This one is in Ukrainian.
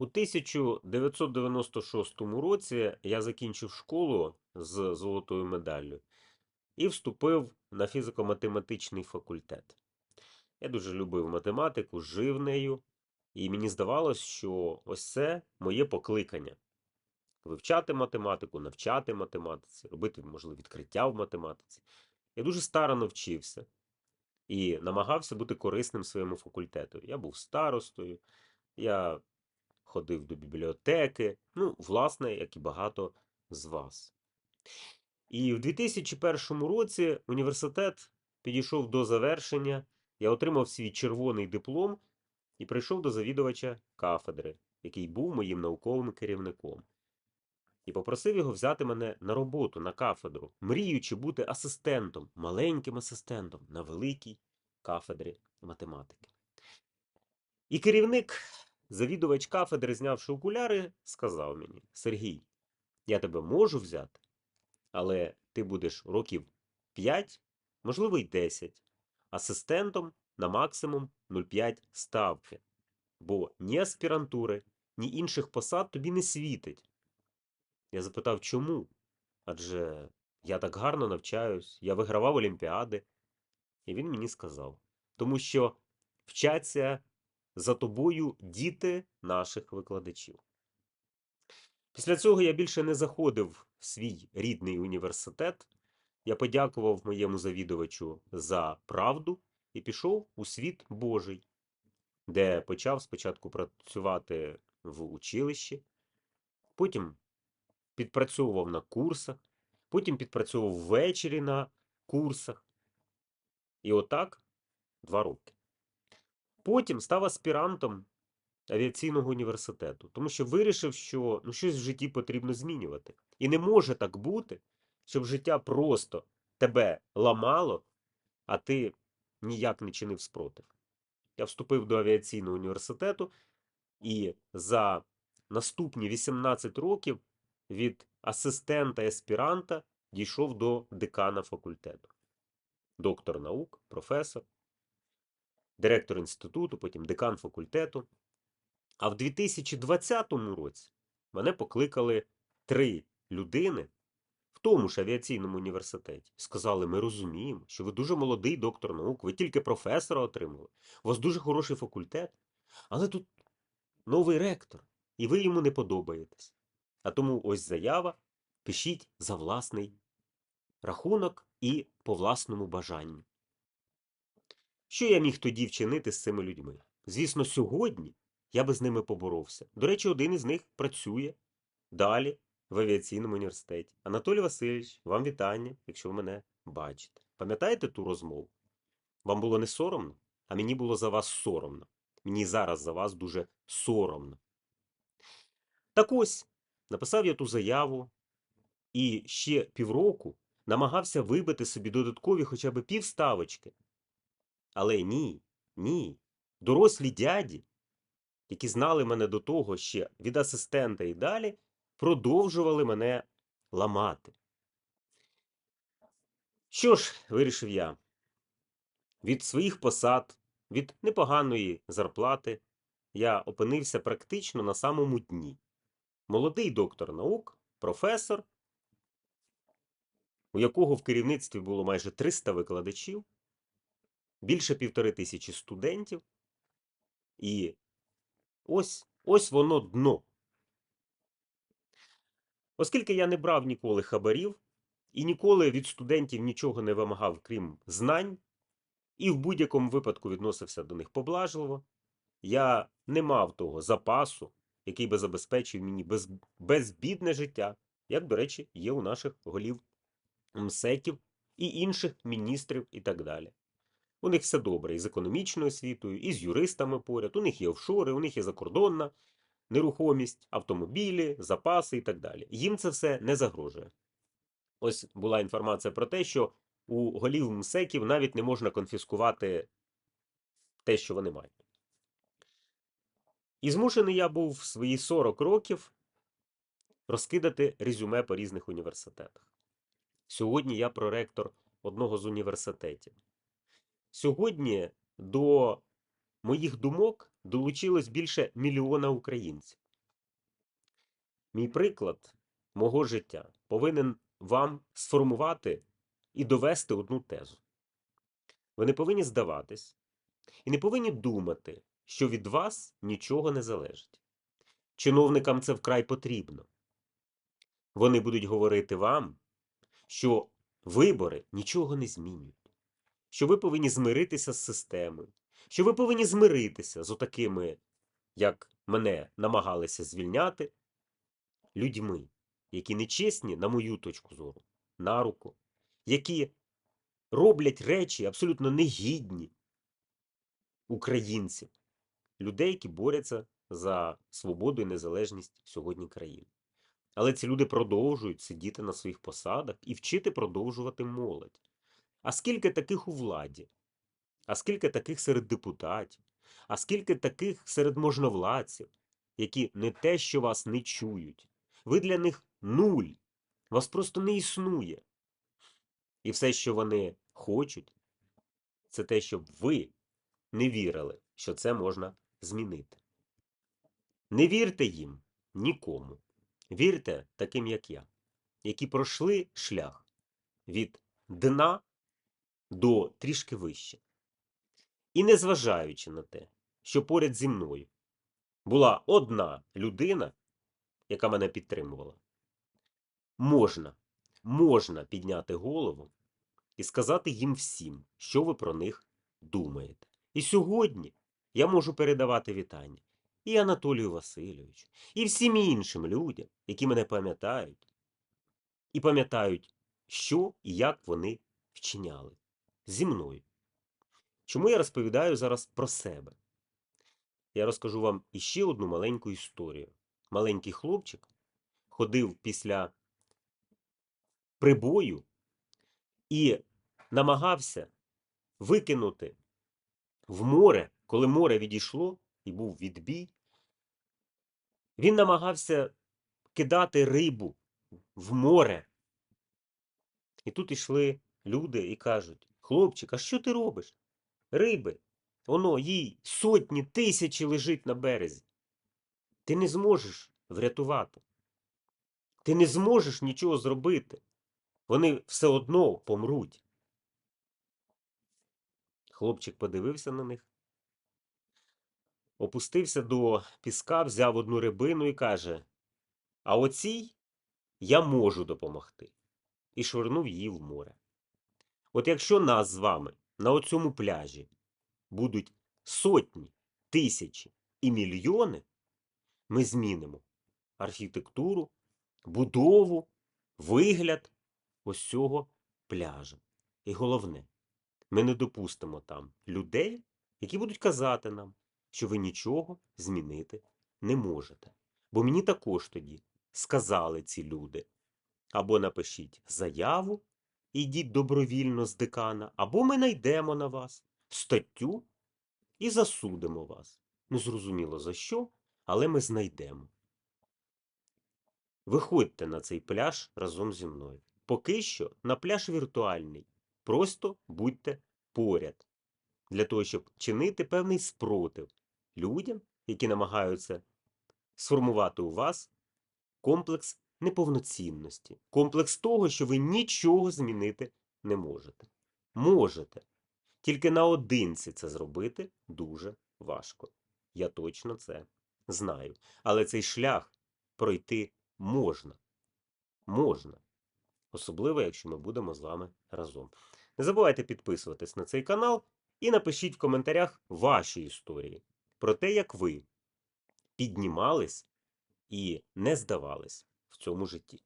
У 1996 році я закінчив школу з золотою медаллю і вступив на фізико-математичний факультет. Я дуже любив математику, жив нею, і мені здавалось, що ось це моє покликання вивчати математику, навчати математиці, робити, можливо, відкриття в математиці. Я дуже старано вчився і намагався бути корисним своєму факультету. Я був старостою, я ходив до бібліотеки, ну, власне, як і багато з вас. І в 2001 році університет підійшов до завершення, я отримав свій червоний диплом і прийшов до завідувача кафедри, який був моїм науковим керівником. І попросив його взяти мене на роботу, на кафедру, мріючи бути асистентом, маленьким асистентом на великій кафедрі математики. І керівник, завідувач кафедри, знявши окуляри, сказав мені: Сергій, я тебе можу взяти, але ти будеш років 5, можливо, й 10, асистентом на максимум 0,5 ставки. Бо ні аспірантури, ні інших посад тобі не світить. Я запитав, чому? Адже я так гарно навчаюсь, я вигравав олімпіади. І він мені сказав: тому що вчаться за тобою діти наших викладачів. Після цього я більше не заходив в свій рідний університет. Я подякував моєму завідувачу за правду і пішов у світ Божий, де почав спочатку працювати в училищі, потім підпрацьовував на курсах, потім підпрацьовував ввечері на курсах. І отак два роки. Потім став аспірантом авіаційного університету, тому що вирішив, що ну, щось в житті потрібно змінювати. І не може так бути, щоб життя просто тебе ламало, а ти ніяк не чинив спротив. Я вступив до авіаційного університету і за наступні 18 років від асистента і аспіранта дійшов до декана факультету. Доктор наук, професор, директор інституту, потім декан факультету. А в 2020 році мене покликали три людини в тому ж авіаційному університеті. Сказали: ми розуміємо, що ви дуже молодий доктор наук, ви тільки професора отримали, у вас дуже хороший факультет, але тут новий ректор, і ви йому не подобаєтесь. А тому ось заява, пишіть за власний рахунок і по власному бажанню. Що я міг тоді вчинити з цими людьми? Звісно, сьогодні я би з ними поборовся. До речі, один із них працює далі в авіаційному університеті. Анатолій Васильович, вам вітання, якщо ви мене бачите. Пам'ятаєте ту розмову? Вам було не соромно, а мені було за вас соромно. Мені зараз за вас дуже соромно. Так ось, написав я ту заяву і ще півроку намагався вибити собі додаткові хоча б півставочки. Але ні, ні. Дорослі дяді, які знали мене до того ще від асистента і далі, продовжували мене ламати. Що ж, вирішив я, від своїх посад, від непоганої зарплати я опинився практично на самому дні. Молодий доктор наук, професор, у якого в керівництві було майже 300 викладачів, більше півтори тисячі студентів. І ось ось воно дно. Оскільки я не брав ніколи хабарів і ніколи від студентів нічого не вимагав, крім знань, і в будь-якому випадку відносився до них поблажливо, я не мав того запасу, який би забезпечив мені без, безбідне життя, як, до речі, є у наших голів МСЕКів і інших міністрів і так далі. У них все добре і з економічною освітою, і з юристами поряд. У них є офшори, у них є закордонна нерухомість, автомобілі, запаси і так далі. Їм це все не загрожує. Ось була інформація про те, що у голів МСЕКів навіть не можна конфіскувати те, що вони мають. І змушений я був в свої 40 років розкидати резюме по різних університетах. Сьогодні я проректор одного з університетів. Сьогодні до моїх думок долучилось більше мільйона українців. Мій приклад мого життя повинен вам сформувати і довести одну тезу. Ви не повинні здаватись і не повинні думати, що від вас нічого не залежить. Чиновникам це вкрай потрібно. Вони будуть говорити вам, що вибори нічого не змінюють, що ви повинні змиритися з системою, що ви повинні змиритися з отакими, як мене намагалися звільняти, людьми, які нечесні, на мою точку зору, на руку, які роблять речі абсолютно негідні українців, людей, які борються за свободу і незалежність сьогодні країни. Але ці люди продовжують сидіти на своїх посадах і вчити продовжувати молодь. А скільки таких у владі? А скільки таких серед депутатів? А скільки таких серед можновладців, які не те, що вас не чують? Ви для них нуль. Вас просто не існує. І все, що вони хочуть, це те, щоб ви не вірили, що це можна змінити. Не вірте їм нікому. Вірте таким, як я, які пройшли шлях від дна до трішки вище. І незважаючи на те, що поряд зі мною була одна людина, яка мене підтримувала, можна, можна підняти голову і сказати їм всім, що ви про них думаєте. І сьогодні я можу передавати вітання і Анатолію Васильовичу, і всім іншим людям, які мене пам'ятають, і пам'ятають, що і як вони вчиняли зі мною. Чому я розповідаю зараз про себе? Я розкажу вам іще одну маленьку історію. Маленький хлопчик ходив після прибою і намагався викинути в море, коли море відійшло і був відбій, він намагався кидати рибу в море. І тут йшли люди і кажуть: хлопчик, а що ти робиш? Риби, воно їй сотні тисячі лежить на березі. Ти не зможеш врятувати. Ти не зможеш нічого зробити. Вони все одно помруть. Хлопчик подивився на них, опустився до піска, взяв одну рибину і каже: А оцій я можу допомогти. І швирнув її в море. От якщо нас з вами на оцьому пляжі будуть сотні, тисячі і мільйони, ми змінимо архітектуру, будову, вигляд ось цього пляжа. І головне, ми не допустимо там людей, які будуть казати нам, що ви нічого змінити не можете. Бо мені також тоді сказали ці люди. Або напишіть заяву, ідіть добровільно з декана, або ми найдемо на вас статтю і засудимо вас. Незрозуміло за що, але ми знайдемо. Виходьте на цей пляж разом зі мною. Поки що на пляж віртуальний. Просто будьте поряд для того, щоб чинити певний спротив людям, які намагаються сформувати у вас комплекс неповноцінності, комплекс того, що ви нічого змінити не можете. Можете. Тільки наодинці це зробити дуже важко. Я точно це знаю. Але цей шлях пройти можна. Можна. Особливо, якщо ми будемо з вами разом. Не забувайте підписуватись на цей канал і напишіть в коментарях ваші історії про те, як ви піднімались і не здавались в цьому житті.